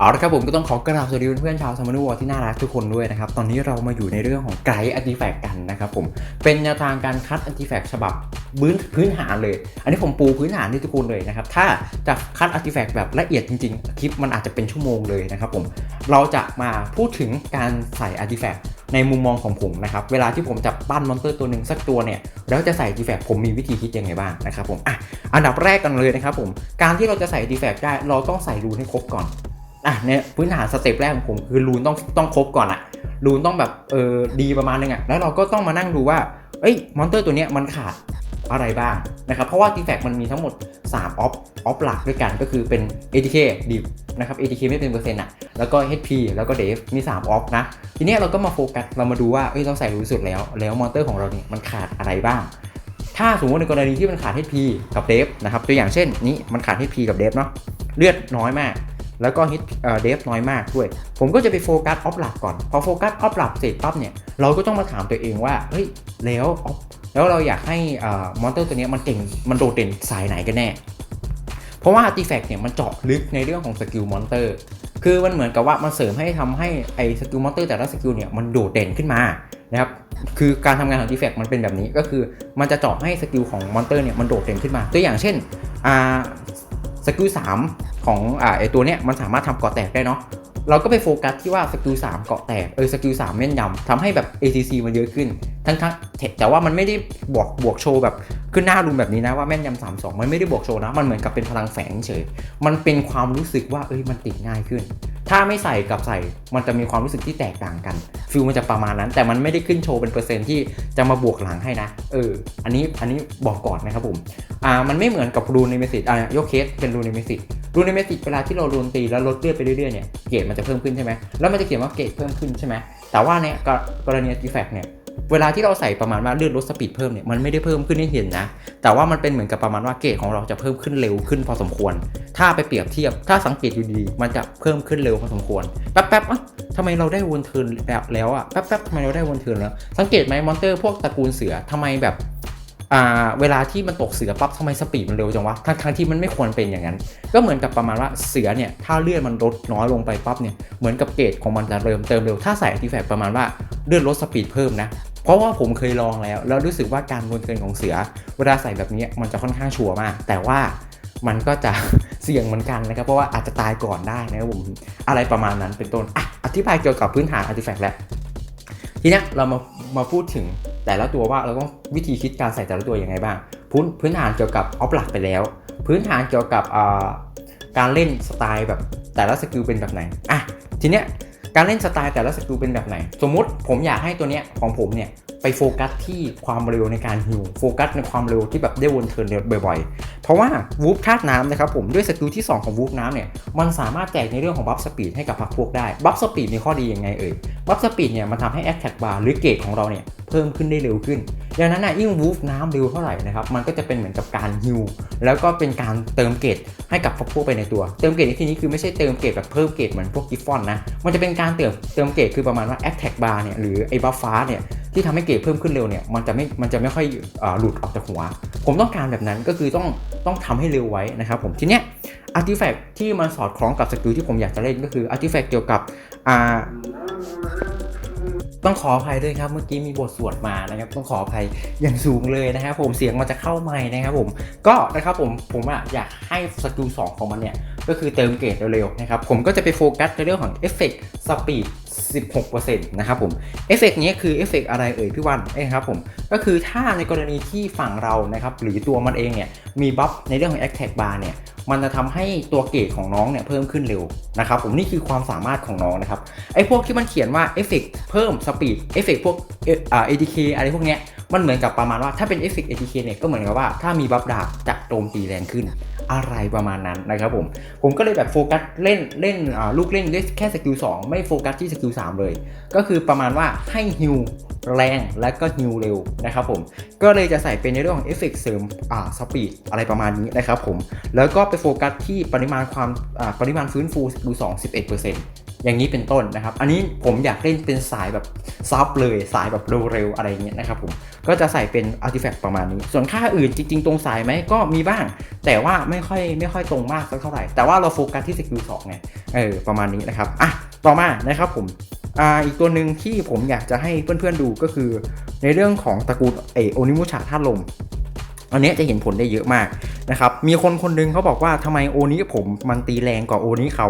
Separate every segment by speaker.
Speaker 1: เอาละครับผมก็ต้องขอกราบสวัสดีเพื่อนๆชาวซัมานวอที่น่ารักทุกคนด้วยนะครับ ตอนนี้เรามาอยู่ในเรื่องของไกด์อันติแฟกกันนะครับผมเป็นแนวทางการคัดอันติแฟกฉบับพื้นพื้นฐานเลย อันนี้ผมปูพื้นฐานให้ทุกคนเลยนะครับ ถ้าจะคัดอันติแฟกแบบละเอียดจริงๆ คลิปมันอาจจะเป็นชั่วโมงเลยนะครับผมเราจะมาพูดถึงการใส่อันติแฟกในมุมมองของผมนะครับ เวลาที่ผมจะปั้นมอนสเตอร์ตัวหนึ่งสักตัวเนี่ย แล้วจะใส่อันติแฟกผมมีวิธีคิดยังไงบ้างนะครับผมอะอันดับแรกกันเลยนะครับผม การที่เราจะใส่อันติแฟกได้ เราต้องใส่รูให้ครบก่อน อะเนี่ยพื้นฐานสเต็ปแรกของผมคือรูนต้องต้องครบก่อนอะรูนต้องแบบเออดีประมาณนึงอะแล้วเราก็ต้องมานั่งดูว่าเอ้ยมอนเตอร์ตัวเนี้ยมันขาดอะไรบ้างนะครับเพราะว่าทีแฟกมันมีทั้งหมด3ออฟออฟหลักด้วยกันก็คือเป็น ATK ดิบนะครับ ATK ไม่เป็นเปอร์เซ็นต์อะแล้วก็ HP แล้วก็ Dev มี3ออฟนะ ทีเนี้ยเราก็มาโฟกัสเรามาดูว่าเอ้ยเราใส่รูนสุดแล้ว แล้วมอนเตอร์ของเราเนี่ยมันขาดอะไรบ้าง ถ้าสมมติในกรณีที่มันขาด HP กับ Dev นะครับตัวอย่างเช่นนี้มันขาด HP กับ Dev เนาะเลือดน้อยมาก แล้วก็ฮิตเดฟน้อยมากด้วย ผมก็จะไปโฟกัสออฟหลักก่อน พอโฟกัสออฟหลักเสร็จปั๊บเนี่ย เราก็ต้องมาถามตัวเองว่า เฮ้ย แล้วออฟแล้วเราอยากให้มอนเตอร์ตัวนี้มันเก่ง มันโดดเด่นสายไหนกันแน่ เพราะว่าอาร์ติแฟกต์เนี่ยมันเจาะลึกในเรื่องของสกิลมอนเตอร์คือมันเหมือนกับว่ามันเสริมให้ทำให้ไอ้สกิลมอนเตอร์แต่ละสกิลเนี่ยมันโดดเด่นขึ้นมานะครับคือการทำงานของ Artifact มันเป็นแบบนี้ก็คือมันจะเจาะให้สกิลของมอนเตอร์เนี่ยมันโดดเด่นขึ้นมา ตัวอย่างเช่นอ่า สกิลสามของอ่าไอตัวเนี้ยมันสามารถทำเกาะแตกได้เนาะเราก็ไปโฟกัสที่ว่าสกิลสามเกาะแตกเออสกิล3แม่นยำทำให้แบบ ACC มันเยอะขึ้น ทั้งทั้งแต่ว่ามันไม่ได้บวกบวกโชว์แบบ ขึ้นหน้ารูมแบบนี้นะว่าแม่นยำ3 2มันไม่ได้บวกโชว์นะ มันเหมือนกับเป็นพลังแฝงเฉย มันเป็นความรู้สึกว่าเอ้ยมันติดง่ายขึ้น ถ้าไม่ใส่กับใส่มันจะมีความรู้สึกที่แตกต่างกันฟิลมันจะประมาณนั้น แต่มันไม่ได้ขึ้นโชว์เป็นเปอร์เซ็นที่จะมาบวกหลังให้นะเอออันนี้อันนี้บอกก่อนนะครับผมอ่ามันไม่เหมือนกับรูนในเมสิตอ่ายกเคสเป็นรูนในเมสิตรูนในเมสิตเวลาที่เรารูนตีแล้วลดเลือดไปเรื่อยๆเนี่ยเกรดมันจะเพิ่มขึ้นใช่ไหมแล้วมันจะเขียนว่าเกรดเพิ่มขึ้นใช่ไหมแต่ว่าเนี่ยกรณีดีแฟกเนี่ย เวลาที่เราใส่ประมาณว่าเลือดลดสปีดเพิ่มเนี่ยมันไม่ได้เพิ่มขึ้นให้เห็นนะ แต่ว่ามันเป็นเหมือนกับประมาณว่าเกรดของเราจะเพิ่มขึ้นเร็วขึ้นพอสมควร ถ้าไปเปรียบเทียบถ้าสังเกตอยู่ดีมันจะเพิ่มขึ้นเร็วพอสมควรแป๊บแป๊บอะทำไมเราได้วนเทิร์นแบบแล้วอะแป๊บแป๊บทำไมเราได้วนเทิร์นแล้ว สังเกตไหมมอนเตอร์พวกตระกูลเสือทำไมแบบ เวลาที่มันตกเสือปั๊บทำไมสปีดมันเร็วจังวะทั้งทั้งที่มันไม่ควรเป็นอย่างนั้น ก็เหมือนกับประมาณว่าเสือเนี่ยถ้าเลือดมันลดน้อยลงไปปั๊บเนี่ยเหมือนกับเกรดของมันจะเริ่มเติมเร็วถ้าใส่อัติแฟกประมาณว่าเลือดลดสปีดเพิ่มนะเพราะว่าผมเคยลองแล้วแล้วรู้สึกว่าการวนเกินของเสือ เวลาใส่แบบนี้มันจะค่อนข้างชัวร์มาก แต่ว่ามันก็จะเสี่ยงเหมือนกันนะครับ เพราะว่าอาจจะตายก่อนได้นะครับผมอะไรประมาณนั้นเป็นต้นอะอธิบายเกี่ยวกับพื้นฐานอัติแฟกแล้ว ทีนี้เรามามาพูดถึง แต่ละตัวว่าเราต้องวิธีคิดการใส่แต่ละตัวยังไงบ้าง พื้นพื้นฐานเกี่ยวกับออฟหลักไปแล้ว พื้นฐานเกี่ยวกับการเล่นสไตล์แบบแต่ละสกิลเป็นแบบไหนอะทีเนี้ยการเล่นสไตล์แต่ละสกิลเป็นแบบไหน สมมุติผมอยากให้ตัวเนี้ยของผมเนี่ยไปโฟกัสที่ความเร็วในการฮิวโฟกัสในความเร็วที่แบบได้วนเทิร์นบ่อยๆ เพราะว่าวูฟธาตุน้ำนะครับผมด้วยสกิลที่ 2 ของวูฟน้ำเนี่ยมันสามารถแจกในเรื่องของบัฟสปีดให้กับพรรคพวกได้บัฟสปีดมีข้อดียังไงเอ่ยบัฟสปีดเนี่ยมันทำให้แอคแท็กบาร์หรือเกรดของเราเนี่ย เพิ่มขึ้นได้เร็วขึ้นดังนั้นนะยิ่งวูฟน้ำเร็วเท่าไหร่นะครับมันก็จะเป็นเหมือนกับการฮิวแล้วก็เป็นการเติมเกรดให้กับพวกไปในตัว เติมเกรดในที่นี้คือไม่ใช่เติมเกรดแบบเพิ่มเกรดเหมือนพวกกิฟฟอนนะมันจะเป็นการเติมเติมเกรดคือประมาณว่าแอคแท็กบาร์เนี่ยหรือไอ้บัฟฟ้าเนี่ยที่ทำให้เกรดเพิ่มขึ้นเร็วเนี่ยมันจะไม่มันจะไม่ค่อยอหลุดออกจากหัว ผมต้องการแบบนั้นก็คือต้องต้องทำให้เร็วไว้นะครับผมทีเนี้ยอาร์ติแฟกที่มันสอดคล้องกับสกิลที่ผมอยากจะเล่นก็คืออาร์ติแฟกเกี่ยวกับอ่า ต้องขออภัยด้วยครับเมื่อกี้มีบทสวดมานะครับต้องขออภัยอย่างสูงเลยนะครับผมเสียงมันจะเข้าไมค์นะครับผมก็นะครับผมผมอะอยากให้สกิล2ของมันเนี่ยก็คือเติมเกรดเร็วๆนะครับผมก็จะไปโฟกัสในเรื่องของเอฟเฟกต์สปีด16%นะครับผมเอฟเฟกต์นี้คือเอฟเฟกต์อะไรเอ่ยพี่วันเอ้ครับผมก็คือถ้าในกรณีที่ฝั่งเรานะครับหรือตัวมันเองเนี่ยมีบัฟในเรื่องของ Attack Bar เนี่ย มันจะทำให้ตัวเกรดของน้องเนี่ยเพิ่มขึ้นเร็วนะครับผมนี่คือความสามารถของน้องนะครับไอ้พวกที่มันเขียนว่าเอฟเฟกเพิ่มสปีดเอฟเฟกพวกเอ่อทีเคอะไรพวกเนี้ยมันเหมือนกับประมาณว่าถ้าเป็นเอฟเฟก ATK เนี่ยก็เหมือนกับว่าถ้ามีบัฟดาบจะโจมตีแรงขึ้น อะไรประมาณนั้นนะครับผม ผมก็เลยแบบโฟกัสเล่นเล่นลูกเล่นด้วยแค่สกิล2ไม่โฟกัสที่สกิล3เลย ก็คือประมาณว่าให้ฮิวแรงและก็ฮิวเร็วนะครับผม ก็เลยจะใส่เป็นในเรื่องของเอฟเฟกเสริมอ่าสปีดอะไรประมาณนี้นะครับผม แล้วก็ไปโฟกัสที่ปริมาณความอ่าปริมาณฟื้นฟูสกิล2 11%น อย่างนี้เป็นต้นนะครับ อันนี้ผมอยากเล่นเป็นสายแบบซับเลยสายแบบเร็วๆอะไรเงี้ยนะครับผมก็จะใส่เป็นอาร์ติแฟกต์ประมาณนี้ ส่วนค่าอื่นจริง ๆ ตรงสายไหมก็มีบ้าง แต่ว่าไม่ค่อยไม่ค่อยตรงมากสักเท่าไหร่ แต่ว่าเราโฟกัสที่สกิลสองไงเออประมาณนี้นะครับอะต่อมานะครับผมอ่าอีกตัวหนึ่งที่ผมอยากจะให้เพื่อนๆดูก็คือ ในเรื่องของตระกูลเอโอนิมุชาธาลม อันนี้จะเห็นผลได้เยอะมากนะครับ มีคนคนหนึงเขาบอกว่าทำไมโอนี้ผมมันตีแรงกว่าโอนี้เขา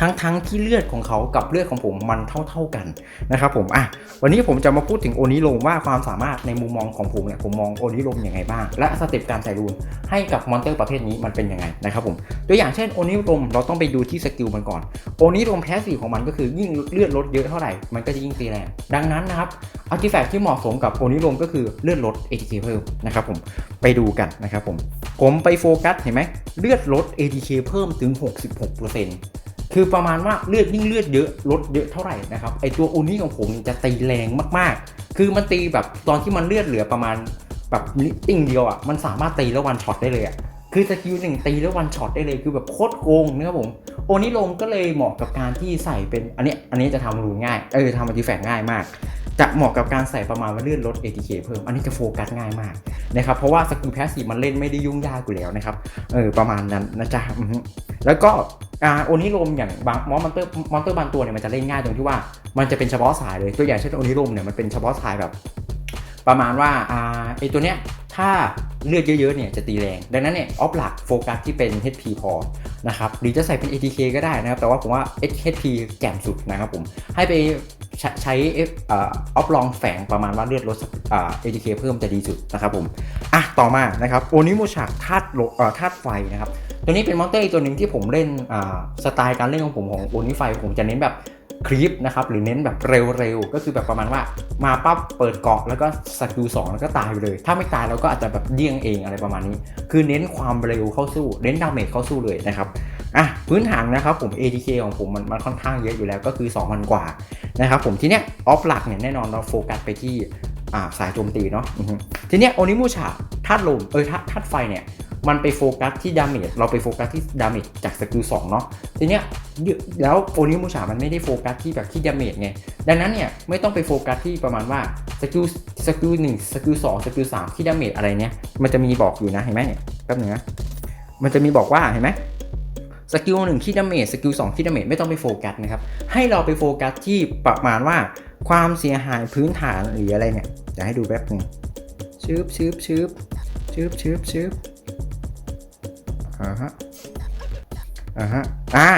Speaker 1: ทั้งทั้งที่เลือดของเขากับเลือดของผมมันเท่าเท่าๆกันนะครับผม อะ วันนี้ผมจะมาพูดถึงโอนิโลมว่าความสามารถในมุมมองของผมเนี่ยผมมองโอนิโลมยังไงบ้าง และสเต็ปการใส่รูนให้กับมอนเตอร์ประเภทนี้มันเป็นยังไงนะครับผม ตัวอย่างเช่นโอนิโลมเราต้องไปดูที่สกิลมันก่อน โอนิโลมแพสซีฟของมันก็คือยิ่งเลือดลดเยอะเท่าไหร่ มันก็จะยิ่งตีแรง ดังนั้นนะครับอาร์ติแฟกที่เหมาะสมกับโอนิโลมก็คือเลือดลด ATK เพิ่มนะครับผม ไปดูกันนะครับผม ผมไปโฟกัสเห็นไหมเลือดลด ATK เพิ่มถึง 66%คือประมาณว่าเลือดยิ่งเลือดเยอะลดเยอะเท่าไหร่นะครับไอตัวโอนี่ของผมจะตีแรงมากๆ คือมันตีแบบตอนที่มันเลือดเหลือประมาณแบบนิดติ่งเดียวอะมันสามารถตีแล้ววันช็อตได้เลยอะคือสกิลหนึ่งตีแล้ววันช็อตได้เลยคือแบบโคตรโกงนะครับผมโอนิลมก็เลยเหมาะกับการที่ใส่เป็นอันนี้อันนี้จะทำรูง่ายเออทำอัลติแฟกง่ายมาก จะเหมาะกับการใส่ประมาณว่าเลื่อนลด ATK เพิ่ม อันนี้จะโฟกัสง่ายมากนะครับเพราะว่าสกิลแพสซีฟมันเล่นไม่ได้ยุ่งยากอยู่แล้วนะครับเออประมาณนั้นนะจ๊ะแล้วก็อ่าโอนิโรมอย่างบางมอนเตอร์มอนเตอร์บางตัวเนี่ยมันจะเล่นง่ายตรงที่ว่ามันจะเป็นเฉพาะสายเลยตัวอย่างเช่นโอนิโรมเนี่ยมันเป็นเฉพาะสายแบบ ประมาณว่าอ่าไอตัวเนี้ยถ้าเลือดเยอะๆเนี่ยจะตีแรง ดังนั้นเนี่ยออฟหลักโฟกัสที่เป็น HP พอ นะครับหรือจะใส่เป็น ATK ก็ได้นะครับ แต่ว่าผมว่า HP แจ่มสุดนะครับผมให้ไปใช้ออฟลองแฝงประมาณว่าเลือดลดอ่า ATK เพิ่มจะดีสุดนะครับผมอะต่อมานะครับโอนิโมชาธาตุธาตุไฟนะครับตัวนี้เป็นมอนเตอร์อีกตัวหนึ่งที่ผมเล่นสไตล์การเล่นของผมของโอนิไฟผมจะเน้นแบบ คลิปนะครับหรือเน้นแบบเร็วๆ ก็คือแบบประมาณว่ามาปั๊บเปิดเกาะแล้วก็สกิลสองแล้วก็ตายไปเลย ถ้าไม่ตายเราก็อาจจะแบบเดี้ยงเองอะไรประมาณนี้ คือเน้นความเร็วเข้าสู้เน้นดาเมจเข้าสู้เลยนะครับอะพื้นฐานนะครับผม ATK ของผมมันมันค่อนข้างเยอะอยู่แล้วก็คือ 2,000 กว่านะครับผมทีเนี้ยออฟหลักเนี่ยแน่นอนเราโฟกัสไปที่สายโจมตีเนาะทีเนี้ยโอนิมูชาธาตุลมเออธาตุธาตุไฟเนี่ย มันไปโฟกัสที่ดาเมจเราไปโฟกัสที่ดาเมจจากสกิล2เนาะทีเนี้ยแล้วโอนิมูชามันไม่ได้โฟกัสที่แบบที่ดาเมจไงดังนั้นเนี่ยไม่ต้องไปโฟกัสที่ประมาณว่าสกิลสกิลหนึ่งสกิลสองสกิลสามที่ดาเมจอะไรเนี่ยมันจะมีบอกอยู่นะเห็นไหมเนี่ยแป๊บนึงนะมันจะมีบอกว่าเห็นไหมสกิลหนึ่งที่ดาเมจสกิลสองที่ดาเมจไม่ต้องไปโฟกัสนะครับ ให้เราไปโฟกัสที่ประมาณว่าความเสียหายพื้นฐานหรืออะไรเนี่ยจะให้ดูแป๊บหนึงชืบชืบชืบชืบชืบชืบ อ่าฮะ อ่าฮะ อ่า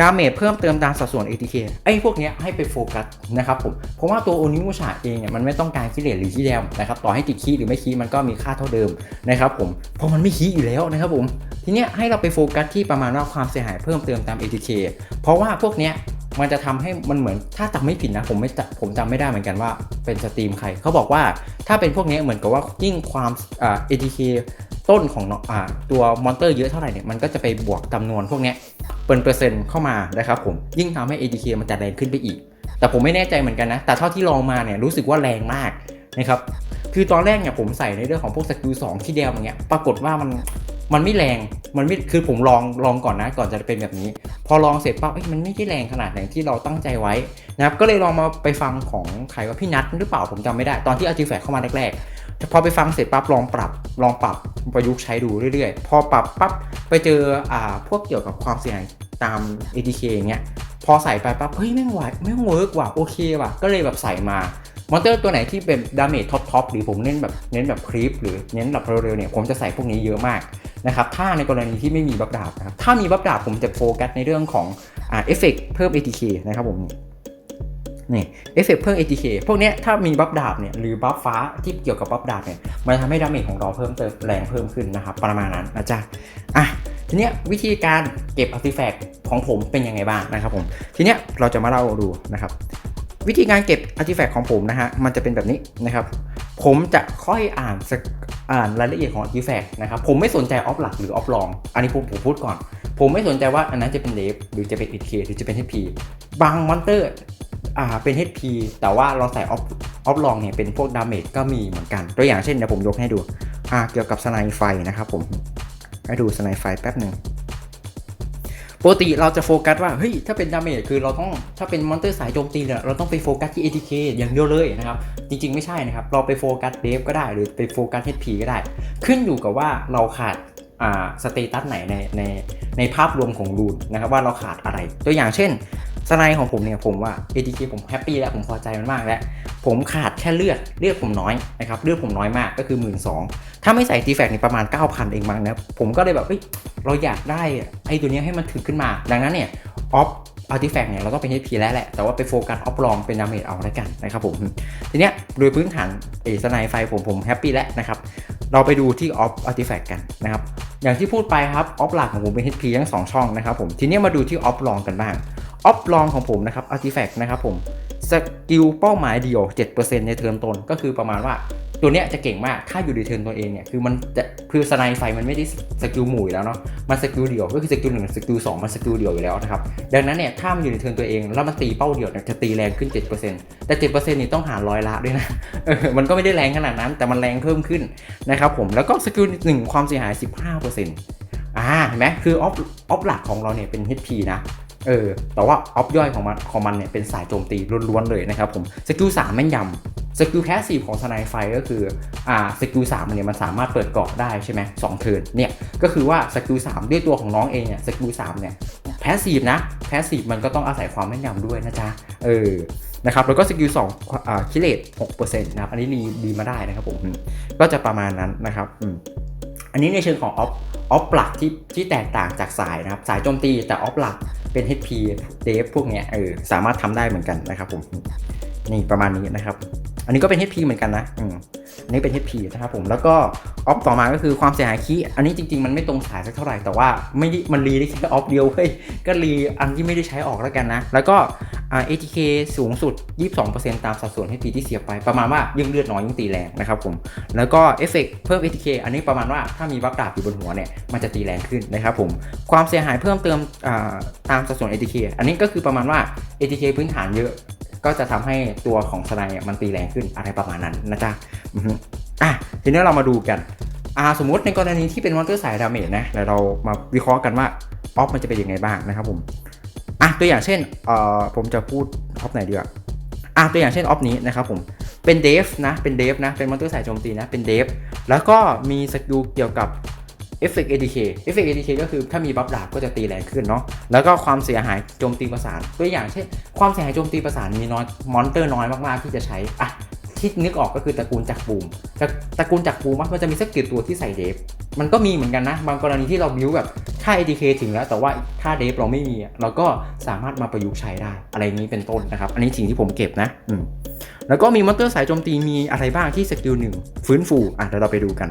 Speaker 1: ดาเมจเพิ่มเติมตามสัดส่วน ATK ไอ้พวกเนี้ยให้ไปโฟกัสนะครับผม เพราะว่าตัวโอนิมูชาเองเนี่ยมันไม่ต้องการคิเลตหรือคิแดมนะครับ ต่อให้ติดคีหรือไม่คีมันก็มีค่าเท่าเดิมนะครับผม เพราะมันไม่คีอยู่แล้วนะครับผม ทีเนี้ยให้เราไปโฟกัสที่ประมาณว่าความเสียหายเพิ่มเติมตาม ATK เพราะว่าพวกเนี้ยมันจะทำให้มันเหมือนถ้าจำไม่ผิดนะผมไม่จำผมจำไม่ได้เหมือนกันว่าเป็นสตรีมใครเขาบอกว่าถ้าเป็นพวกเนี้ยเหมือนกับว่ายิ่งความอ่า ATK ต้นของอ่าตัวมอนเตอร์เยอะเท่าไหร่เนี่ยมันก็จะไปบวกจำนวนพวกนี้เป็นเปอร์เซ็นต์เข้ามานะครับผมยิ่งทำให้ ATK มันจะแรงขึ้นไปอีก แต่ผมไม่แน่ใจเหมือนกันนะ แต่เท่าที่ลองมาเนี่ยรู้สึกว่าแรงมากนะครับคือตอนแรกเนี่ยผมใส่ในเรื่องของพวกสกิลสองที่เดียวอย่างเงี้ยปรากฏว่ามันมันไม่แรง มันไม่ คือผมลอง ลองก่อนนะ ก่อนจะเป็นแบบนี้ พอลองเสร็จปั๊บเอ้มันไม่ได้แรงขนาดไหนที่เราตั้งใจไว้ นะครับก็เลยลองมาไปฟังของใครว่าพี่นัทหรือเปล่าผมจำไม่ได้ตอนที่อาร์ติแฟกเข้ามาแรกๆพอไปฟังเสร็จปั๊บลองปรับลองปรับประยุกต์ใช้ดูเรื่อยๆ พอปรับปั๊บไปเจออ่าพวกเกี่ยวกับความเสี่ยงตาม ATK อย่างเงี้ยพอใส่ไปปั๊บเฮ้ยแม่ไหวแม่เวิร์กว่ะโอเคว่ะก็เลยแบบใส่มามอนเตอร์ตัวไหนที่เป็นดาเมจท็อปทอปหรือผมเน้นแบบเน้นแบบคลิปหรือเน้นแบบเร็วๆเนี่ยผมจะใส่พวกนี้เยอะมากนะครับถ้าในกรณีที่ไม่มีบัฟดาบนะครับถ้ามีบัฟดาบผมจะโฟกัสในเรื่องของอ่าเอฟเฟกเพิ่ม ATK นะครับผม นี่เอฟเฟกเพิ่ม ATK พวกเนี้ยถ้ามีบัฟดาบเนี่ยหรือบัฟฟ้าที่เกี่ยวกับบัฟดาบเนี่ยมันทำให้ดาเมจของเราเพิ่มเติมแรงเพิ่มขึ้นนะครับ ประมาณนั้นนะจ๊ะอะทีเนี้ยวิธีการเก็บอาร์ติแฟกต์ของผมเป็นยังไงบ้างนะครับผมทีเนี้ยเราจะมาเล่าดูนะครับวิธีการเก็บอาร์ติแฟกต์ของผมนะฮะมันจะเป็นแบบนี้นะครับผมจะค่อยอ่านสักอ่านรายละเอียดของอาร์ติแฟกต์นะครับผมไม่สนใจออฟหลักหรือออฟลอง อันนี้ผมผมพูดก่อน ผมไม่สนใจว่าอันนั้นจะเป็นเลฟหรือจะเป็น HK หรือจะเป็น HP บางมอนเตอร์ อ่าเป็น HP แต่ว่าเราใส่ออฟออฟลองเนี่ยเป็นพวกดาเมจก็มีเหมือนกัน ตัวอย่างเช่นเดี๋ยวผมยกให้ดูอ่าเกี่ยวกับสไนไฟนะครับผมให้ดูสไนไฟแป๊บหนึ่งปกติเราจะโฟกัสว่าเฮ้ยถ้าเป็นดาเมจคือเราต้องถ้าเป็นมอนเตอร์สายโจมตีเนี่ยเราต้องไปโฟกัสที่ ATK อย่างเดียวเลยนะครับ จริงๆไม่ใช่นะครับ เราไปโฟกัสเดฟก็ได้หรือไปโฟกัส HP ก็ได้ ขึ้นอยู่กับว่าเราขาดอ่าสเตตัสไหนในในในภาพรวมของรูนนะครับว่าเราขาดอะไรตัวอย่างเช่น สไนของผมเนี่ยผมว่า ATK ผมแฮปปี้แล้วผมพอใจมันมากแล้ว ผมขาดแค่เลือดเลือดผมน้อยนะครับเลือดผมน้อยมากก็คือ 1 2ื่นถ้าไม่ใส่ตีแฟกนี่ประมาณ 9,000 เองมั้งนะผมก็เลยแบบเฮ้ยเราอยากได้ไอ้ตัวเนี้ยให้มันถึงขึ้นมา ดังนั้นเนี่ยออฟอาร์ติแฟกเนี่ยเราต้องเป็น HP แล้วแหละ แต่ว่าไปโฟกัสออฟลองเป็นดาเมจเอาแล้วกันนะครับผม ทีเนี้ยโดยพื้นฐานเอสไนไฟผมผมแฮปปี้แล้วนะครับ เราไปดูที่ออฟอาร์ติแฟกกันนะครับ อย่างที่พูดไปครับออฟหลักของผมเป็น HP ทั้งสองช่องนะครับผม ทีเนี้ยมาดูที่ออฟลองกันบ้าง ออฟลองของผมนะครับอาร์ติแฟกนะครับผมสกิลเป้าหมายเดียว 7%ในเทอมต้นก็คือประมาณว่าตัวเนี้ยจะเก่งมาก ถ้าอยู่ในเทิร์นตัวเองเนี่ย คือมันจะคือสไนไฟมันไม่ได้สกิลหมู่อยู่แล้วเนาะ มันสกิลเดียว ก็คือสกิลหนึ่งสกิลสองมันสกิลเดียวอยู่แล้วนะครับ ดังนั้นเนี่ย ถ้ามันอยู่ในเทิร์นตัวเอง แล้วมันตีเป้าเดียวเนี่ย จะตีแรงขึ้น 7%แต่ 7%นี่ต้องหารร้อยละด้วยนะ เออ มันก็ไม่ได้แรงขนาดนั้น แต่มันแรงเพิ่มขึ้นนะครับผม แล้วก็สกิลหนึ่งความเสียหาย 15%อ่า เห็นไหมคือออฟออฟหลักของเราเนี่ยเป็น HP นะ เออ แต่ว่าออฟย่อยของมันของมันเนี่ยเป็นสายโจมตีล้วนๆเลยนะครับผมสกิล3แม่นยำสกิลแคสซีฟของสไนไฟก็คืออ่าสกิล3มันเนี่ยมันสามารถเปิดเกาะได้ใช่ไหมสองเทิร์นเนี่ยก็คือว่าสกิล3ด้วยตัวของน้องเองเนี่ยสกิล3เนี่ยแพสซีฟนะแพสซีฟมันก็ต้องอาศัยความแม่นยำด้วยนะจ๊ะเออนะครับแล้วก็สกิล2อ่าคิเลต6%นะครับอันนี้ดีดีมาได้นะครับผมก็จะประมาณนั้นนะครับอืมอันนี้ในเชิงของออฟออฟหลักที่ที่แตกต่างจากสายนะครับสายโจมตีแต่ออฟหลัก เป็น HP เดฟพวกเนี้ยเออสามารถทำได้เหมือนกันนะครับผมนี่ประมาณนี้นะครับ อันนี้ก็เป็น HP เหมือนกันนะอืมอันนี้เป็น HP นะครับผมแล้วก็ออฟต่อมาก็คือความเสียหายคีอันนี้จริง ๆ มันไม่ตรงสายสักเท่าไหร่แต่ว่าไม่มันรีได้แค่ออฟเดียวเฮ้ยก็รีอันที่ไม่ได้ใช้ออกแล้วกันนะ แล้วก็ ATK สูงสุด 22%ตามสัดส่วน HP ที่เสียไปประมาณว่ายิ่งเลือดน้อยยิ่งตีแรงนะครับผมแล้วก็เอฟเฟกเพิ่ม ATK อันนี้ประมาณว่าถ้ามีบัฟดาบอยู่บนหัวเนี่ยมันจะตีแรงขึ้นนะครับผมความเสียหายเพิ่มเติมตามสัดส่วน ATK อันนี้ก็คือประมาณว่า ATK พื้นฐานเยอะ ก็จะทำให้ตัวของสไนมันตีแรงขึ้นอะไรประมาณนั้นนะจ๊ะอะทีนี้เรามาดูกันอ่าสมมุติในกรณีที่เป็นมอนเตอร์สายดาเมจนะแล้วเรามาวิเคราะห์กันว่าออฟมันจะเป็นยังไงบ้างนะครับผมอะตัวอย่างเช่นเอ่อผมจะพูดออฟไหนดีอะอะตัวอย่างเช่นออฟนี้นะครับผมเป็นเดฟนะเป็นเดฟนะเป็นมอนเตอร์สายโจมตีนะเป็นเดฟแล้วก็มีสกิลเกี่ยวกับ เอฟเฟกต์ ADK เอฟเฟกต์ ADK ก็คือถ้ามีบัฟดาบก็จะตีแรงขึ้นเนาะแล้วก็ความเสียหายโจมตีประสานตัวอย่างเช่นความเสียหายโจมตีประสานมีน้อยมอนเตอร์น้อยมากๆที่จะใช้อะที่นึกออกก็คือตระกูลจักรบูมตระตระกูลจักรบูมมันจะมีสักกี่ตัวที่ใส่เดฟ มันก็มีเหมือนกันนะ บางกรณีที่เราบิวแบบค่า ADK ถึงแล้ว แต่ว่าค่าเดฟเราไม่มี เราก็สามารถมาประยุกต์ใช้ได้ อะไรนี้เป็นต้นนะครับ อันนี้สิ่งที่ผมเก็บนะ อืมแล้วก็มีมอนเตอร์สายโจมตีมีอะไรบ้างที่สกิลหนึ่งฟื้นฟู อะเดี๋ยวเราไปดูกัน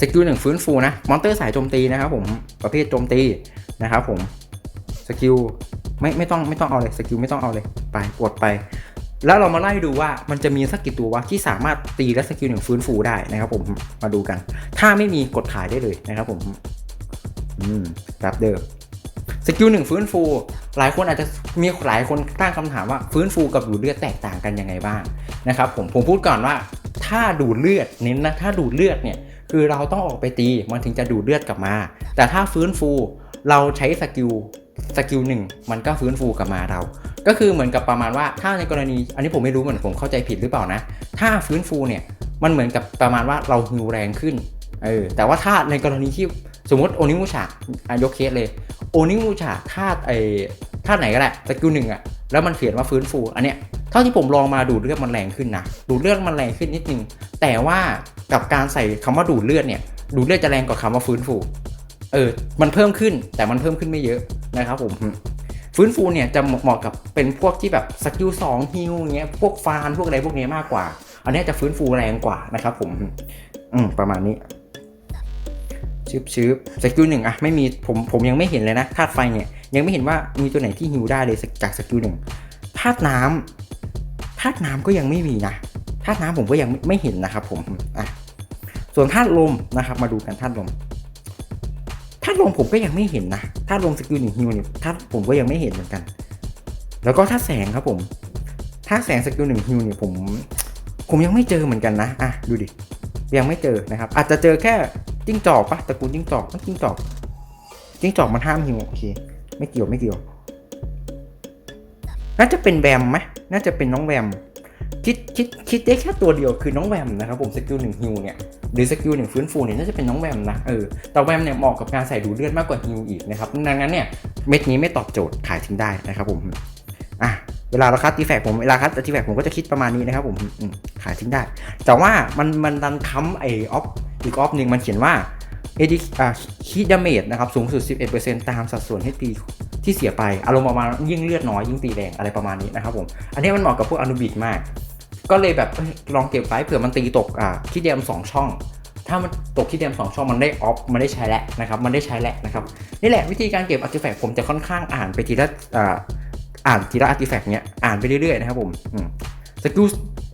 Speaker 1: สกิลหนึ่งฟื้นฟูนะ มอนเตอร์สายโจมตีนะครับผมประเภทโจมตีนะครับผมสกิลไม่ไม่ต้องไม่ต้องเอาเลยสกิลไม่ต้องเอาเลยไปกดไป แล้วเรามาไล่ดูว่ามันจะมีสักกี่ตัววะที่สามารถตีและสกิลหนึ่งฟื้นฟูได้นะครับผมมาดูกัน ถ้าไม่มีกดขายได้เลยนะครับผมอืมแบบเดิมสกิลหนึ่งฟื้นฟู หลายคนอาจจะมีหลายคนตั้งคำถามว่าฟื้นฟูกับดูดเลือดแตกต่างกันยังไงบ้างนะครับผมผมพูดก่อนว่า ถ้าดูดเลือดเน้นนะถ้าดูดเลือดเนี่ย คือเราต้องออกไปตีมันถึงจะดูดเลือดกลับมา แต่ถ้าฟื้นฟูเราใช้สกิลสกิลหนึ่งมันก็ฟื้นฟูกลับมาเรา ก็คือเหมือนกับประมาณว่าถ้าในกรณีอันนี้ผมไม่รู้เหมือนผมเข้าใจผิดหรือเปล่านะ ถ้าฟื้นฟูเนี่ยมันเหมือนกับประมาณว่าเราฮิวแรงขึ้นเออแต่ว่าถ้าในกรณีที่สมมติโอนิมูชะอะยกเคสเลยโอนิมูชาธาตุไอธาตุไหนก็ได้สกิลหนึ่งอะแล้วมันเขียนว่าฟื้นฟูอันเนี้ย เท่าที่ผมลองมาดูดเลือดมันแรงขึ้นนะดูดเลือดมันแรงขึ้นนิดนึงแต่ว่ากับการใส่คำว่าดูดเลือดเนี่ยดูดเลือดจะแรงกว่าคำว่าฟื้นฟูเออมันเพิ่มขึ้นแต่มันเพิ่มขึ้นไม่เยอะนะครับผมฟื้นฟูเนี่ยจะเหมาะกับเป็นพวกที่แบบสกิลสองฮิวเงี้ยพวกฟานพวกอะไรพวกนี้มากกว่า อันนี้จะฟื้นฟูแรงกว่านะครับผมอืมประมาณนี้ชืบชืบสกิลหนึ่งอะไม่มีผมผมยังไม่เห็นเลยนะธาตุไฟเนี่ยยังไม่เห็นว่ามีตัวไหนที่ฮิวได้เลยจากสกิลหนึ่งธาตุน้ำ ธาตุน้ำก็ยังไม่มีนะธาตุน้ำผมก็ยังไม่เห็นนะครับ ผมอะส่วนธาตุลมนะครับ มาดูกันธาตุลมธาตุลมผมก็ยังไม่เห็นนะธาตุลมสกิลหนึ่งฮิวเนี่ยธาตุผมก็ยังไม่เห็นเหมือนกัน แล้วก็ธาตุแสงครับผมธาตุแสงสกิลหนึ่งฮิวเนี่ยผม ผมยังไม่เจอเหมือนกันนะอะดูดิยังไม่เจอนะครับ อาจจะเจอแค่จิ้งจอกปะตระกูลจิ้งจอกต้องจิ้งจอกจิ้งจอกมันห้ามฮิวโอเค ไม่เกี่ยวไม่เกี่ยว น่าจะเป็นแวมไหมน่าจะเป็นน้องแวมคิดคิดคิดได้แค่ตัวเดียวคือน้องแวมนะครับผมสกิลหนึ่งฮิวเนี่ยหรือสกิลหนึ่งฟื้นฟูเนี่ยน่าจะเป็นน้องแวมนะเออแต่แวมเนี่ยเหมาะกับการใส่ดูดเลือดมากกว่าฮิวอีกนะครับดังนั้นเนี่ยเม็ดนี้ไม่ตอบโจทย์ขายทิ้งได้นะครับผมอะเวลาเราคัดตีแฟกผมเวลาคัดตีแฟกผมก็จะคิดประมาณนี้นะครับผมอืมขายทิ้งได้ แต่ว่ามันมันดันค้ำไอออฟอีกออฟหนึ่งมันเขียนว่าเอดิอ่าคีดาเมจนะครับสูงสุด 11%ตามสัดส่วนให้ตี ที่เสียไปอารมณ์ประมาณยิ่งเลือดน้อยยิ่งตีแรงอะไรประมาณนี้นะครับผมอันนี้มันเหมาะกับพวกอนุบิดมาก ก็เลยแบบลองเก็บไว้เผื่อมันตีตกอ่าที่เดียมสองช่อง ถ้ามันตกที่เดียมสองช่องมันได้ออฟมันได้ใช้แล้วนะครับมันได้ใช้แล้วนะครับนี่แหละวิธีการเก็บอาร์ติแฟกต์ผมจะค่อนข้างอ่านไปทีละอ่าอ่านทีละอาร์ติแฟกต์เนี้ยอ่านไปเรื่อยๆนะครับผมอืมสกิล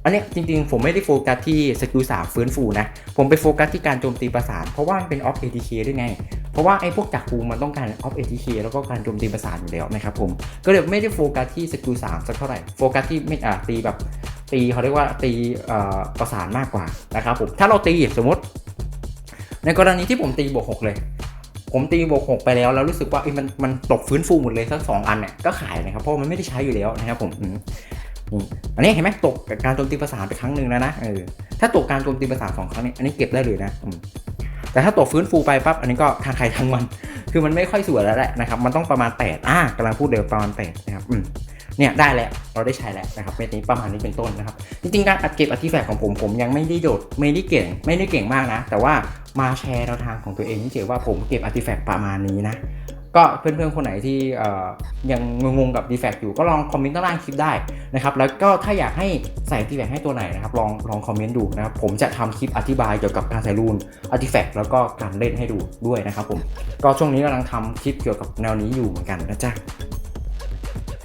Speaker 1: อันนี้จริงๆ ผมไม่ได้โฟกัสที่สกิลสามฟื้นฟูนะ ผมไปโฟกัสที่การโจมตีประสาน เพราะว่ามันเป็นออฟ ATK ด้วยไง เพราะว่าไอ้พวกจักรูมันต้องการออฟ ATK แล้วก็การโจมตีประสานอยู่แล้วนะครับผม ก็เลยไม่ได้โฟกัสที่สกิลสามสักเท่าไหร่ โฟกัสที่ไม่อ่าตีแบบตีเขาเรียกว่าตีประสานมากกว่านะครับผม ถ้าเราตีสมมติ ในกรณีที่ผมตีบวกหกเลยผมตีบวกหกไปแล้วแล้วรู้สึกว่าเอ้มันมันตกฟื้นฟูหมดเลยทั้งสองอันเนี่ยก็ขายนะครับเพราะมันไม่ได้ใช้อยู่แล้วนะครับผม อันนี้เห็นไหมตกการโจมตีประสานไปครั้งหนึ่งแล้วนะเออถ้าตกการโจมตีประสานสองครั้งเนี่ยอันนี้เก็บได้เลยนะแต่ถ้าตกฟื้นฟูไปปั๊บอันนี้ก็ทางใครทางมันคือมันไม่ค่อยสวยแล้วแหละนะครับ มันต้องประมาณ 8อ่ากำลังพูดเดียวประมาณ8นะครับอืมเนี่ยได้แล้วเราได้ใช้แล้วนะครับเม็ดนี้ประมาณนี้เป็นต้นนะครับ จริงๆ การอัดเก็บอาร์ติแฟกต์ของผมผมยังไม่ได้โดดไม่ได้เก่ง ไม่ได้เก่งมากนะ แต่ว่ามาแชร์แนวทางของตัวเองที่เฉยๆว่าผมเก็บอาร์ติแฟกต์ประมาณนี้นะ ก็เพื่อนๆคนไหนที่ยังงงๆกับดีแฟกต์อยู่ก็ลองคอมเมนต์ใต้ล่างคลิปได้นะครับแล้วก็ถ้าอยากให้ใส่ดีแฟกต์ให้ตัวไหนนะครับลองลองคอมเมนต์ดูนะครับผมจะทำคลิปอธิบายเกี่ยวกับการใส่รูนอาร์ติแฟกต์แล้วก็การเล่นให้ดูด้วยนะครับผมก็ช่วงนี้กำลังทำคลิปเกี่ยวกับแนวนี้อยู่เหมือนกันนะจ๊ะ